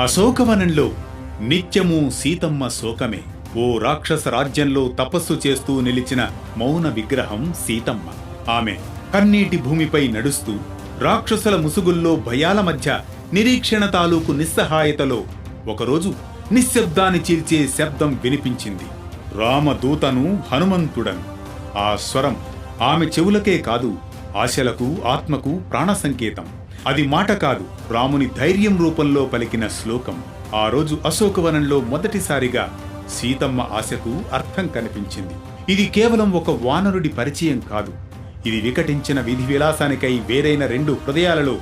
అశోకవనంలో నిత్యము సీతమ్మ శోకమే. ఓ రాక్షస రాజ్యంలో తపస్సు చేస్తూ నిలిచిన మౌన విగ్రహం సీతమ్మ. ఆమె కన్నీటి భూమిపై నడుస్తూ రాక్షసుల ముసుగుల్లో భయాల మధ్య నిరీక్షణ తాలూకు నిస్సహాయతలో ఒకరోజు నిశ్శబ్దాన్ని చీల్చే శబ్దం వినిపించింది. రామదూతను హనుమంతుడను. ఆ స్వరం ఆమె చెవులకే కాదు ఆశలకు ఆత్మకు ప్రాణ సంకేతం అది మాట కాదు రాముని ధైర్యం రూపంలో పలికిన శ్లోకం. ఆ రోజు అశోకవనంలో మొదటిసారిగా సీతమ్మ ఆశకు అర్థం కనిపించింది. ఇది కేవలం ఒక వానరుడి పరిచయం కాదు. ఇది వికటించిన విధి విలాసానికై వేరైన రెండు హృదయాలలో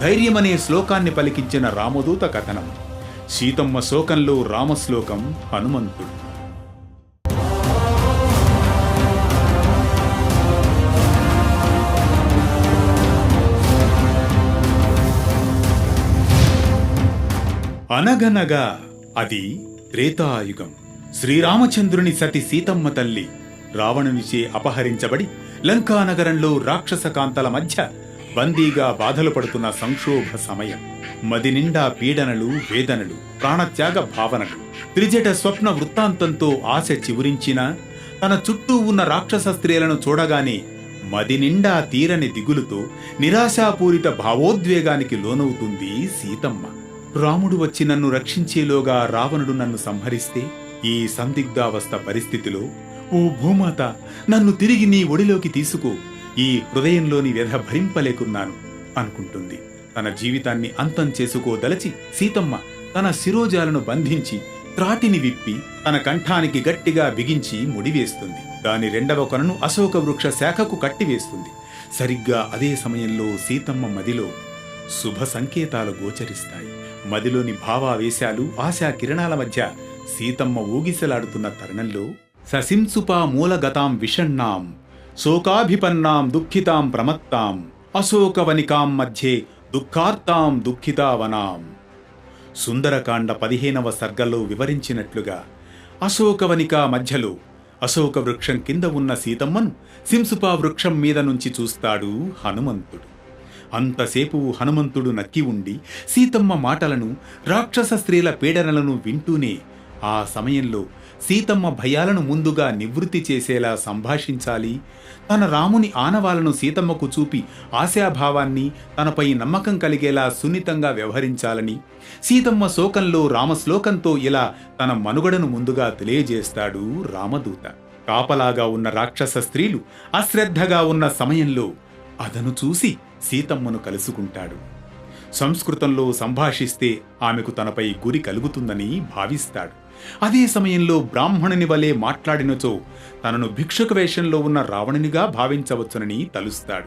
ధైర్యమనే శ్లోకాన్ని పలికించిన రామదూత కథనం. సీతమ్మ శోకంలో రామశ్లోకం హనుమంతుడు. అనగనగా అది త్రేతాయుగం. శ్రీరామచంద్రుని సతి సీతమ్మ తల్లి రావణునిచే అపహరించబడి లంకానగరంలో రాక్షస కాంతల మధ్య బందీగా బాధలు పడుతున్న సంక్షోభ సమయం. మది నిండా పీడనలు వేదనలు ప్రాణత్యాగ భావనలు. త్రిజట స్వప్న వృత్తాంతంతో ఆశ చివురించిన తన చుట్టూ ఉన్న రాక్షస స్త్రీలను చూడగానే మది నిండా తీరని దిగులుతో నిరాశాపూరిత భావోద్వేగానికి లోనవుతుంది సీతమ్మ. రాముడు వచ్చి నన్ను రక్షించేలోగా రావణుడు నన్ను సంహరిస్తే ఈ సందిగ్ధావస్థ పరిస్థితిలో ఓ భూమాత నన్ను తిరిగి నీ ఒడిలోకి తీసుకో ఈ హృదయంలోని వ్యధ భరింపలేకున్నాను అనుకుంటుంది. తన జీవితాన్ని అంతం చేసుకోదలచి సీతమ్మ తన శిరోజాలను బంధించి త్రాటిని విప్పి తన కంఠానికి గట్టిగా బిగించి ముడివేస్తుంది. దాని రెండవ కొనను అశోక వృక్ష శాఖకు కట్టివేస్తుంది. సరిగ్గా అదే సమయంలో సీతమ్మ మదిలో శుభ సంకేతాలు గోచరిస్తాయి. మదిలోని భావావేశాలు ఆశా కిరణాల మధ్య సీతమ్మ ఊగిసలాడుతున్న తరుణంలో ససింసుపా మూలగతాం విషణ్ణాం శోకాభిపన్నాం దుఃఖితాం ప్రమత్తాం అశోకవనికాం మధ్యే దుఃఖార్తాం దుఃఖితావనాం. సుందరకాండ పదిహేనవ సర్గలో వివరించినట్లుగా అశోకవనిక మధ్యలో అశోక వృక్షం కింద ఉన్న సీతమ్మను సింసుపా వృక్షం మీద నుంచి చూస్తాడు హనుమంతుడు. అంతసేపు హనుమంతుడు నక్కి ఉండి సీతమ్మ మాటలను రాక్షస స్త్రీల పీడనలను వింటూనే ఆ సమయంలో సీతమ్మ భయాలను ముందుగా నివృత్తి చేసేలా సంభాషించాలి. తన రాముని ఆనవాలను సీతమ్మకు చూపి ఆశాభావాన్ని తనపై నమ్మకం కలిగేలా సున్నితంగా వ్యవహరించాలని సీతమ్మ శోకంలో రామశ్లోకంతో ఇలా తన మనుగడను ముందుగా తెలియజేస్తాడు రామదూత. కాపలాగా ఉన్న రాక్షస స్త్రీలు అశ్రద్ధగా ఉన్న సమయంలో అదను చూసి సీతమ్మను కలుసుకుంటాడు. సంస్కృతంలో సంభాషిస్తే ఆమెకు తనపై గురి కలుగుతుందని భావిస్తాడు. అదే సమయంలో బ్రాహ్మణుని వలె మాట్లాడినచో తనను భిక్షుక వేషంలో ఉన్న రావణునిగా భావించవచ్చునని తలుస్తాడు.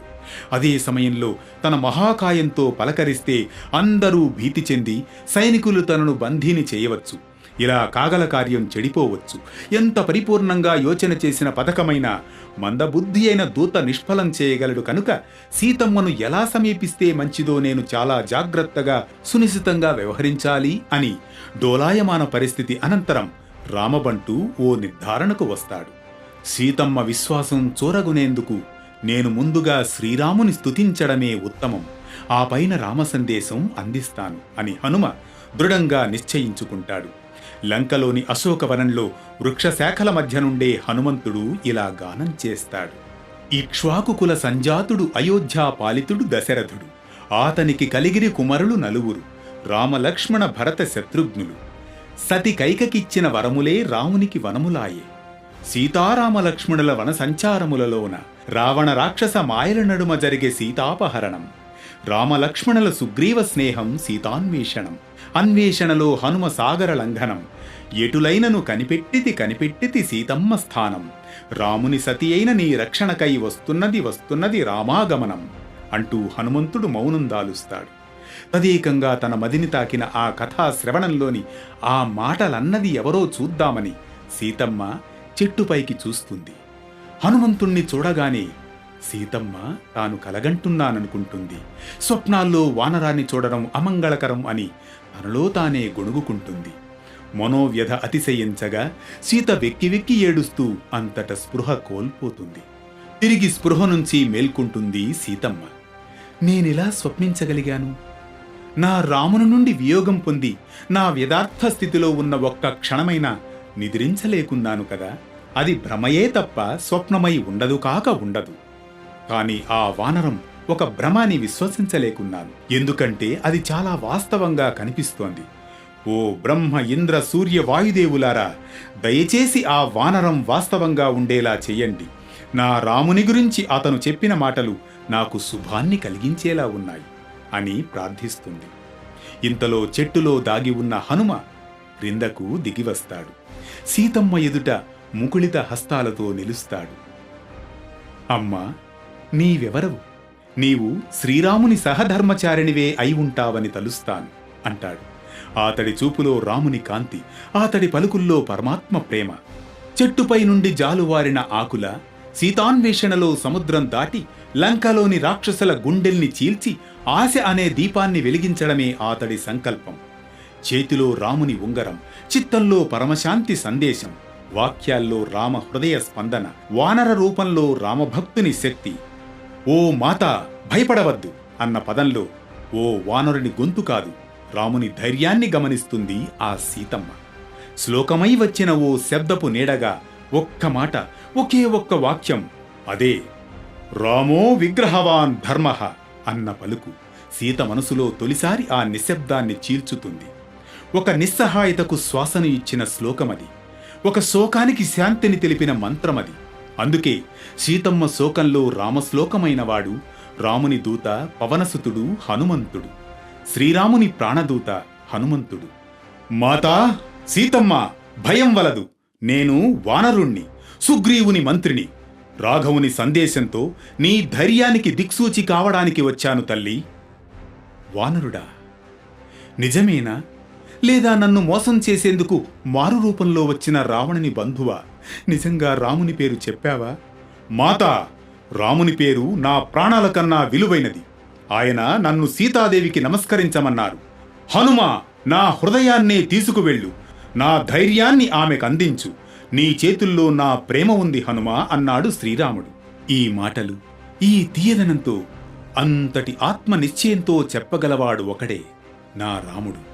అదే సమయంలో తన మహాకాయంతో పలకరిస్తే అందరూ భీతి చెంది సైనికులు తనను బందీని చేయవచ్చు. ఇలా కాగల కార్యం చెడిపోవచ్చు. ఎంత పరిపూర్ణంగా యోచన చేసిన పథకమైన మందబుద్ధి అయిన దూత నిష్ఫలం చేయగలడు కనుక సీతమ్మను ఎలా సమీపిస్తే మంచిదో నేను చాలా జాగ్రత్తగా సునిశితంగా వ్యవహరించాలి అని డోలాయమాన పరిస్థితి అనంతరం రామబంటూ ఓ నిర్ధారణకు వస్తాడు. సీతమ్మ విశ్వాసం చూరగునేందుకు నేను ముందుగా శ్రీరాముని స్తుతించడమే ఉత్తమం. ఆ పైన రామ సందేశం అందిస్తాను అని హనుమ దృఢంగా నిశ్చయించుకుంటాడు. లంకలోని అశోకవనంలో వృక్షశాఖల మధ్య నుండే హనుమంతుడు ఇలా గానం చేస్తాడు. ఇక్ష్వాకుకుల సంజాతుడు అయోధ్యా పాలితుడు దశరథుడు. ఆతనికి కలిగిరి కుమరులు నలుగురు రామలక్ష్మణ భరత శత్రుఘ్నులు. సతి కైకకిచ్చిన వరములే రామునికి వనములాయే. సీతారామలక్ష్మణుల వన సంచారములలోన రావణ రాక్షస మాయల నడుమ జరిగే సీతాపహరణం. రామలక్ష్మణుల సుగ్రీవ స్నేహం సీతాన్వేషణం. అన్వేషణలో హనుమ సాగర లంఘనం. ఎటులైనను కనిపెట్టితి కనిపెట్టితి సీతమ్మ స్థానం. రాముని సతి అయిన నీ రక్షణకై వస్తున్నది వస్తున్నది రామాగమనం అంటూ హనుమంతుడు మౌనం దాలుస్తాడు. తదేకంగా తన మదిని తాకిన ఆ కథా శ్రవణంలోని ఆ మాటలన్నది ఎవరో చూద్దామని సీతమ్మ చెట్టుపైకి చూస్తుంది. హనుమంతుణ్ణి చూడగానే సీతమ్మ తాను కలగంటున్నాననుకుంటుంది. స్వప్నాల్లో వానరాన్ని చూడడం అమంగళకరం అని తనలో తానే గొణుగుకుంటుంది. మనోవ్యధ అతిశయించగా సీత వెక్కి వెక్కి ఏడుస్తూ అంతట స్పృహ కోల్పోతుంది. తిరిగి స్పృహ నుంచి మేల్కుంటుంది సీతమ్మ. నేనిలా స్వప్నించగలిగాను? నా రాముని నుండి వియోగం పొంది నా వ్యదార్థ స్థితిలో ఉన్న ఒక్క క్షణమైనా నిద్రించలేకున్నాను కదా. అది భ్రమయే తప్ప స్వప్నమై ఉండదు కాక ఉండదు. కాని ఆ వానరం ఒక భ్రమాన్ని విశ్వసించలేకున్నాను. ఎందుకంటే అది చాలా వాస్తవంగా కనిపిస్తోంది. ఓ బ్రహ్మ ఇంద్ర సూర్య వాయుదేవులారా దయచేసి ఆ వానరం వాస్తవంగా ఉండేలా చెయ్యండి నా రాముని గురించి అతను చెప్పిన మాటలు నాకు శుభాన్ని కలిగించేలా ఉన్నాయి అని ప్రార్థిస్తుంది. ఇంతలో చెట్టులో దాగి ఉన్న హనుమ క్రిందకు దిగివస్తాడు. సీతమ్మ ఎదుట ముకుళిత హస్తాలతో నిలుస్తాడు. అమ్మా నీవెవరవు? నీవు శ్రీరాముని సహధర్మచారిణివే అయి ఉంటావని తలుస్తాను అంటాడు. అతడి చూపులో రాముని కాంతి అతడి పలుకుల్లో పరమాత్మ ప్రేమ. చెట్టుపై నుండి జాలువారిన ఆకుల సీతాన్వేషణలో సముద్రం దాటి లంకలోని రాక్షసుల గుండెల్ని చీల్చి ఆశ అనే దీపాన్ని వెలిగించడమే అతడి సంకల్పం. చేతిలో రాముని ఉంగరం చిత్తంలో పరమశాంతి సందేశం వాక్యాల్లో రామ హృదయ స్పందన వానర రూపంలో రామభక్తుని శక్తి. ఓ మాత భయపడవద్దు అన్న పదంలో ఓ వానరుని గొంతు కాదు రాముని ధైర్యాన్ని గమనిస్తుంది ఆ సీతమ్మ. శ్లోకమై వచ్చిన ఓ శబ్దపు నీడగా ఒక్క మాట ఒకే ఒక్క వాక్యం అదే రామో విగ్రహవాన్ ధర్మ అన్న పలుకు సీత మనసులో తొలిసారి ఆ నిశ్శబ్దాన్ని చీల్చుతుంది. ఒక నిస్సహాయతకు శ్వాసను ఇచ్చిన శ్లోకమది ఒక శోకానికి శాంతిని తెలిపిన మంత్రమది. అందుకే సీతమ్మ శోకంలో రామశ్లోకమైనవాడు రాముని దూత పవనసుతుడు హనుమంతుడు. శ్రీరాముని ప్రాణదూత హనుమంతుడు. మాతా సీతమ్మ భయం వలదు. నేను వానరుణ్ణి సుగ్రీవుని మంత్రిని. రాఘవుని సందేశంతో నీ ధైర్యానికి దిక్సూచి కావడానికి వచ్చాను తల్లి. వానరుడా నిజమేనా? లేదా నన్ను మోసం చేసేందుకు మారు రూపంలో వచ్చిన రావణుని బంధువా? నిజంగా రాముని పేరు చెప్పావా? మాత రాముని పేరు నా ప్రాణాల కన్నా విలువైనది. ఆయన నన్ను సీతాదేవికి నమస్కరించమన్నారు. హనుమ నా హృదయాన్నే తీసుకువెళ్ళు. నా ధైర్యాన్ని ఆమెకు అందించు. నీ చేతుల్లో నా ప్రేమ ఉంది హనుమ అన్నాడు శ్రీరాముడు. ఈ మాటలు ఈ తీయదనంతో అంతటి ఆత్మ నిశ్చయంతో చెప్పగలవాడు ఒకడే నా రాముడు.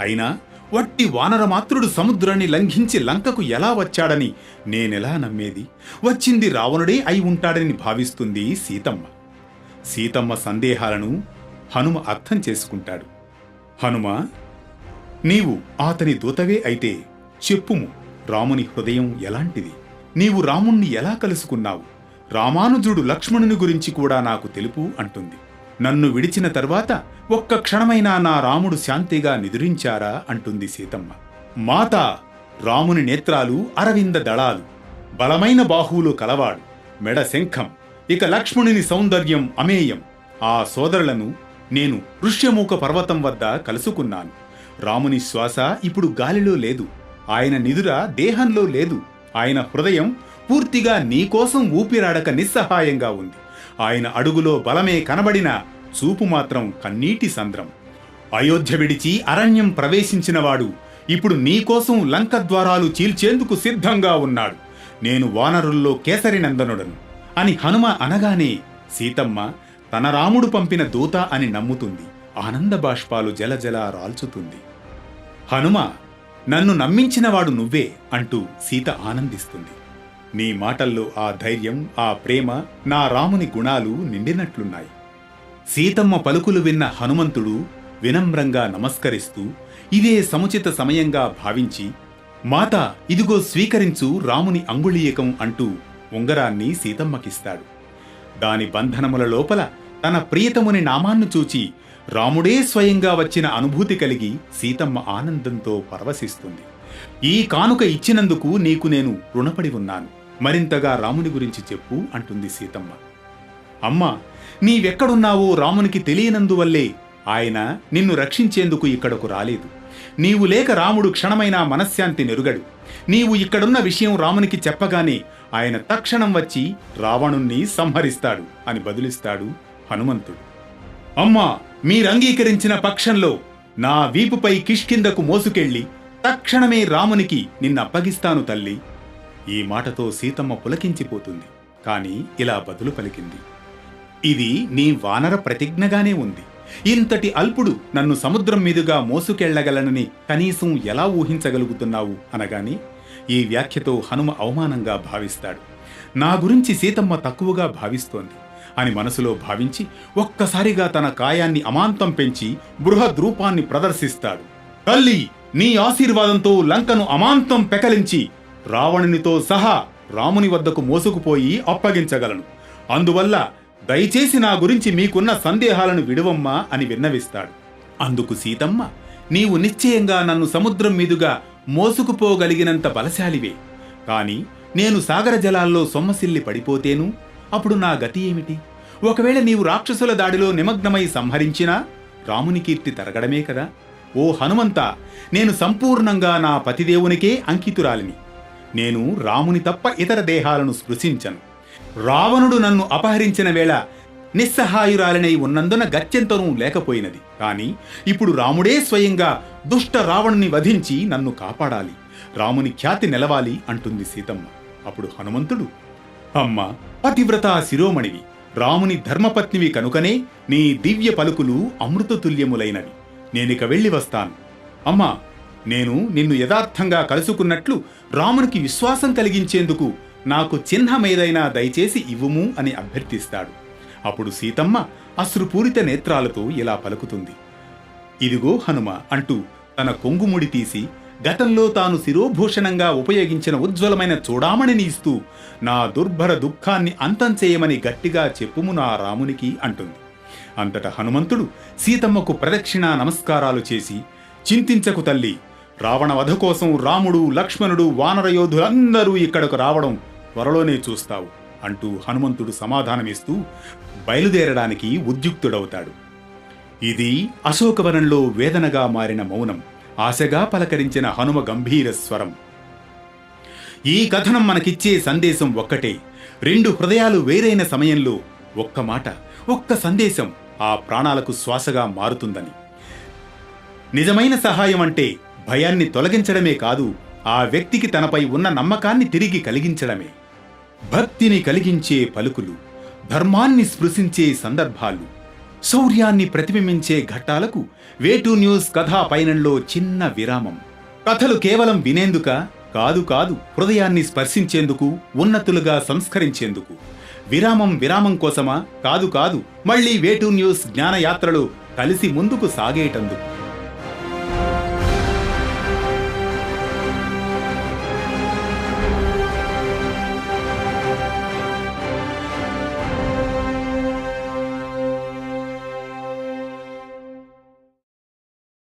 అయినా వట్టి వానరమాత్రుడు సముద్రాన్ని లంఘించి లంకకు ఎలా వచ్చాడని నేనెలా నమ్మేది? వచ్చింది రావణుడే అయి ఉంటాడని భావిస్తుంది సీతమ్మ. సీతమ్మ సందేహాలను హనుమ అర్థం చేసుకుంటాడు. హనుమ నీవు అతని దూతవే అయితే చెప్పుము రాముని హృదయం ఎలాంటిది? నీవు రాముణ్ణి ఎలా కలుసుకున్నావు? రామానుజుడు లక్ష్మణుని గురించి కూడా నాకు తెలుపు అంటుంది. నన్ను విడిచిన తర్వాత ఒక్క క్షణమైనా నా రాముడు శాంతిగా నిదురించారా? అంటుంది సీతమ్మ. మాత రాముని నేత్రాలు అరవింద దళాలు. బలమైన బాహువులు కలవాడు. మెడ శంఖం. ఇక లక్ష్మణుని సౌందర్యం అమేయం. ఆ సోదరులను నేను ఋష్యమూక పర్వతం వద్ద కలుసుకున్నాను. రాముని శ్వాస ఇప్పుడు గాలిలో లేదు. ఆయన నిదుర దేహంలో లేదు. ఆయన హృదయం పూర్తిగా నీకోసం ఊపిరాడక నిస్సహాయంగా ఉంది. ఆయన అడుగులో బలమే కనబడిన చూపు మాత్రం కన్నీటి సంద్రం. అయోధ్య విడిచి అరణ్యం ప్రవేశించినవాడు ఇప్పుడు నీకోసం లంక ద్వారాలు చీల్చేందుకు సిద్ధంగా ఉన్నాడు. నేను వానరుల్లో కేసరినందనుడను అని హనుమ అనగానే సీతమ్మ తన రాముడు పంపిన దూత అని నమ్ముతుంది. ఆనంద బాష్పాలు జలజల రాల్చుతుంది. హనుమ నన్ను నమ్మించినవాడు నువ్వే అంటూ సీత ఆనందిస్తుంది. నీ మాటల్లో ఆ ధైర్యం ఆ ప్రేమ నా రాముని గుణాలు నిండినట్లున్నాయి. సీతమ్మ పలుకులు విన్న హనుమంతుడు వినమ్రంగా నమస్కరిస్తూ ఇదే సముచిత సమయంగా భావించి మాత ఇదిగో స్వీకరించు రాముని అంగుళీయకం అంటూ ఉంగరాన్ని సీతమ్మకిస్తాడు. దాని బంధనముల లోపల తన ప్రియతముని నామాన్ను చూచి రాముడే స్వయంగా వచ్చిన అనుభూతి కలిగి సీతమ్మ ఆనందంతో పరవశిస్తుంది. ఈ కానుక ఇచ్చినందుకు నీకు నేను రుణపడి ఉన్నాను. మరింతగా రాముని గురించి చెప్పు అంటుంది సీతమ్మ. అమ్మా నీవెక్కడున్నావో రామునికి తెలియనందువల్లే ఆయన నిన్ను రక్షించేందుకు ఇక్కడకు రాలేదు. నీవు లేక రాముడు క్షణమైనా మనశ్శాంతి నెరుగడు. నీవు ఇక్కడున్న విషయం రామునికి చెప్పగానే ఆయన తక్షణం వచ్చి రావణుణ్ణి సంహరిస్తాడు అని బదులిస్తాడు హనుమంతుడు. అమ్మా మీరంగీకరించిన పక్షంలో నా వీపుపై కిష్కిందకు మోసుకెళ్ళి తక్షణమే రామునికి నిన్నప్పగిస్తాను తల్లి. ఈ మాటతో సీతమ్మ పులకించిపోతుంది. కాని ఇలా బదులు పలికింది. ఇది నీ వానర ప్రతిజ్ఞగానే ఉంది. ఇంతటి అల్పుడు నన్ను సముద్రం మీదుగా మోసుకెళ్ళగలనని కనీసం ఎలా ఊహించగలుగుతున్నావు అనగాని ఈ వ్యాఖ్యతో హనుమ అవమానంగా భావిస్తాడు. నా గురించి సీతమ్మ తక్కువగా భావిస్తోంది. అని మనసులో భావించి ఒక్కసారిగా తన కాయాన్ని అమాంతం పెంచి బృహద్రూపాన్ని ప్రదర్శిస్తాడు. తల్లి నీ ఆశీర్వాదంతో లంకను అమాంతం పెకలించి రావణునితో సహా రాముని వద్దకు మోసుకుపోయి అప్పగించగలను. అందువల్ల దయచేసి నా గురించి మీకున్న సందేహాలను విడువమ్మా అని విన్నవిస్తాడు. అందుకు సీతమ్మ నీవు నిశ్చయంగా నన్ను సముద్రం మీదుగా మోసుకుపోగలిగినంత బలశాలివే. కాని నేను సాగర జలాల్లో సొమ్మసిల్లి పడిపోతేను అప్పుడు నా గతి ఏమిటి? ఒకవేళ నీవు రాక్షసుల దాడిలో నిమగ్నమై సంహరించినా రాముని కీర్తి తరగడమే కదా. ఓ హనుమంత నేను సంపూర్ణంగా నా పతిదేవునికే అంకితురాలిని. నేను రాముని తప్ప ఇతర దేహాలను స్పృశించను. రావణుడు నన్ను అపహరించిన వేళ నిస్సహాయురాలినై ఉన్నందున గత్యంతరం లేకపోయినది. కాని ఇప్పుడు రాముడే స్వయంగా దుష్ట రావణుని వధించి నన్ను కాపాడాలి. రాముని ఖ్యాతి నిలవాలి అంటుంది సీతమ్మ. అప్పుడు హనుమంతుడు అమ్మ పతివ్రత శిరోమణివి. రాముని ధర్మపత్నివి కనుకనే నీ దివ్య పలుకులు అమృతతుల్యములైనవి. నేనిక వెళ్ళి వస్తాను. అమ్మా నేను నిన్ను యథార్థంగా కలుసుకున్నట్లు రామునికి విశ్వాసం కలిగించేందుకు నాకు చిహ్నమేదైనా దయచేసి ఇవ్వుము అని అభ్యర్థిస్తాడు. అప్పుడు సీతమ్మ అశ్రుపూరిత నేత్రాలతో ఇలా పలుకుతుంది. ఇదిగో హనుమ అంటూ తన కొంగుముడి తీసి గతంలో తాను శిరోభూషణంగా ఉపయోగించిన ఉజ్వలమైన చూడామణిని ఇస్తూ నా దుర్భర దుఃఖాన్ని అంతం చేయమని గట్టిగా చెప్పుము నా రామునికి అంటుంది. అంతట హనుమంతుడు సీతమ్మకు ప్రదక్షిణా నమస్కారాలు చేసి చింతించకు తల్లి రావణ వధ కోసం రాముడు లక్ష్మణుడు వానరయోధులందరూ ఇక్కడకు రావడం త్వరలోనే చూస్తావు అంటూ హనుమంతుడు సమాధానమిస్తూ బయలుదేరడానికి ఉద్యుక్తుడవుతాడు. ఇది అశోకవనంలో వేదనగా మారిన మౌనం ఆశగా పలకరించిన హనుమ గంభీర స్వరం. ఈ కథనం మనకిచ్చే సందేశం ఒక్కటే రెండు హృదయాలు వేరైన సమయంలో ఒక్క మాట ఒక్క సందేశం ఆ ప్రాణాలకు శ్వాసగా మారుతుందని. నిజమైన సహాయం అంటే భయాన్ని తొలగించడమే కాదు ఆ వ్యక్తికి తనపై ఉన్న నమ్మకాన్ని తిరిగి కలిగించడమే. భక్తిని కలిగించే పలుకులు ధర్మాన్ని స్పృశించే సందర్భాలు శౌర్యాన్ని ప్రతిబింబించే ఘట్టాలకు వేటూ న్యూస్ కథా పయనంలో చిన్న విరామం. కథలు కేవలం వినేందుక కాదు కాదు హృదయాన్ని స్పర్శించేందుకు ఉన్నతులుగా సంస్కరించేందుకు. విరామం విరామం కోసమా? కాదు కాదు మళ్ళీ వేటూ న్యూస్ జ్ఞానయాత్రలు కలిసి ముందుకు సాగేటందుకు.